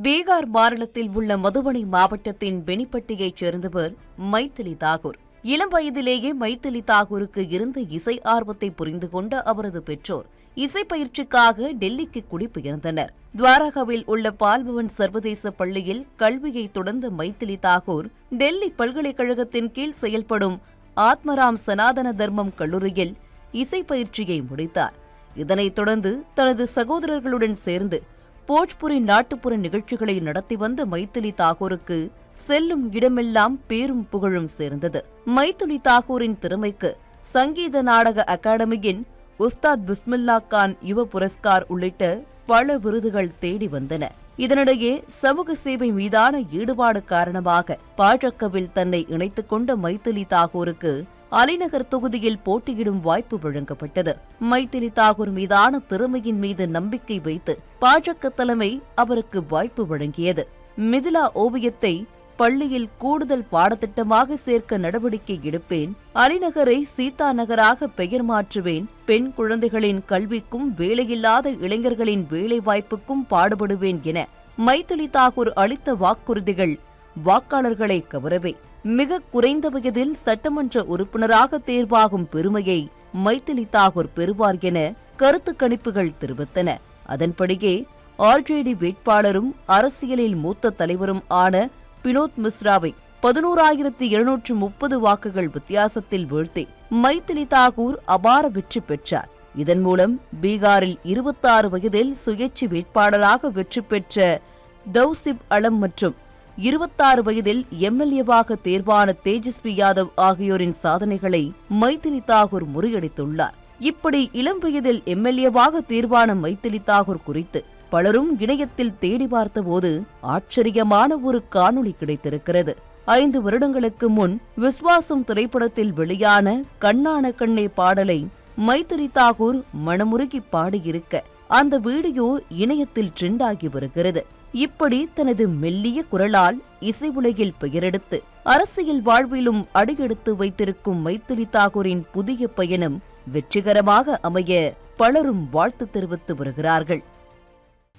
பீகார் மாநிலத்தில் உள்ள மதுபனி மாவட்டத்தின் பெனிப்பட்டியைச் சேர்ந்தவர் மைத்திலி தாகூர். இளம் வயதிலேயே மைத்திலி தாகூருக்கு இருந்த இசை ஆர்வத்தை புரிந்து கொண்ட அவரது பெற்றோர் இசை பயிற்சிக்காக டெல்லிக்கு குடிபெயர்ந்தனர். துவாரகாவில் உள்ள பால்பவன் சர்வதேச பள்ளியில் கல்வியை தொடர்ந்த மைத்திலி தாகூர் டெல்லி பல்கலைக்கழகத்தின் கீழ் செயல்படும் ஆத்மராம் சனாதன தர்மம் கல்லூரியில் இசை பயிற்சியை முடித்தார். இதனைத் தொடர்ந்து தனது சகோதரர்களுடன் சேர்ந்து போஜ்புரி நாட்டுப்புற நிகழ்ச்சிகளை நடத்தி வந்த மைத்திலி தாகூருக்கு செல்லும் இடமெல்லாம் பேரும் புகழும் சேர்ந்தது. மைத்திலி தாகூரின் திறமைக்கு சங்கீத நாடக அகாடமியின் உஸ்தாத் பிஸ்மில்லா கான் யுவ புரஸ்கார் உள்ளிட்ட பல விருதுகள் தேடி வந்தன. இதனிடையே சமூக சேவை மீதான ஈடுபாடு காரணமாக பாஜகவில் தன்னை இணைத்துக் கொண்ட மைத்திலி தாகூருக்கு அலிநகர் தொகுதியில் போட்டியிடும் வாய்ப்பு வழங்கப்பட்டது. மைத்திலி தாகூர் மீதான திறமையின் மீது நம்பிக்கை வைத்து பாஜக தலைமை அவருக்கு வாய்ப்பு வழங்கியது. மிதிலா ஓவியத்தை பள்ளியில் கூடுதல் பாடத்திட்டமாக சேர்க்க நடவடிக்கை எடுப்பேன் அலிநகரை சீதா நகராக பெயர் மாற்றுவேன் பெண் குழந்தைகளின் கல்விக்கும் வேலையில்லாத இளைஞர்களின் வேலைவாய்ப்புக்கும் பாடுபடுவேன் என மைத்திலி தாகூர் அளித்த வாக்குறுதிகள் வாக்காளர்களை கவரவே. மிக குறைந்த வயதில் சட்டமன்ற உறுப்பினராக தேர்வாகும் பெருமையை மைத்திலி தாகூர் பெறுவார் என கருத்து கணிப்புகள் தெரிவித்தன. அதன்படியே ஆர்ஜேடி வேட்பாளரும் அரசியலில் மூத்த தலைவரும் ஆன பினோத் மிஸ்ராவை பதினோராயிரத்தி இருநூற்று முப்பது வாக்குகள் வித்தியாசத்தில் வீழ்த்தி மைத்திலி தாகூர் அபார வெற்றி பெற்றார். இதன் மூலம் பீகாரில் இருபத்தாறு வயதில் சுயேட்சை வேட்பாளராக வெற்றி பெற்ற தௌசிப் அலம் மற்றும் இருபத்தாறு வயதில் எம்எல்ஏவாக தேர்வான தேஜஸ்வி யாதவ் ஆகியோரின் சாதனைகளை மைத்திரி தாகூர் முறியடித்துள்ளார். இப்படி இளம் வயதில் எம்எல்ஏவாக தேர்வான மைத்திலி தாகூர் குறித்து பலரும் இணையத்தில் தேடி பார்த்தபோது ஆச்சரியமான ஒரு காணொளி கிடைத்திருக்கிறது. ஐந்து வருடங்களுக்கு முன் விஸ்வாசம் திரைப்படத்தில் வெளியான கண்ணான கண்ணே பாடலை மைத்திரி தாகூர் மனமுருகி பாடியிருக்க அந்த வீடியோ இணையத்தில் ட்ரெண்ட் ஆகி வருகிறது. இப்படி தனது மெல்லிய குரலால் இசை உலகில் பெயரெடுத்து அரசியல் வாழ்விலும் அடியெடுத்து வைத்திருக்கும் மைத்திரி தாகூரின் புதிய பயணம் வெற்றிகரமாக அமைய பலரும் வாழ்த்து தெரிவித்து வருகிறார்கள்.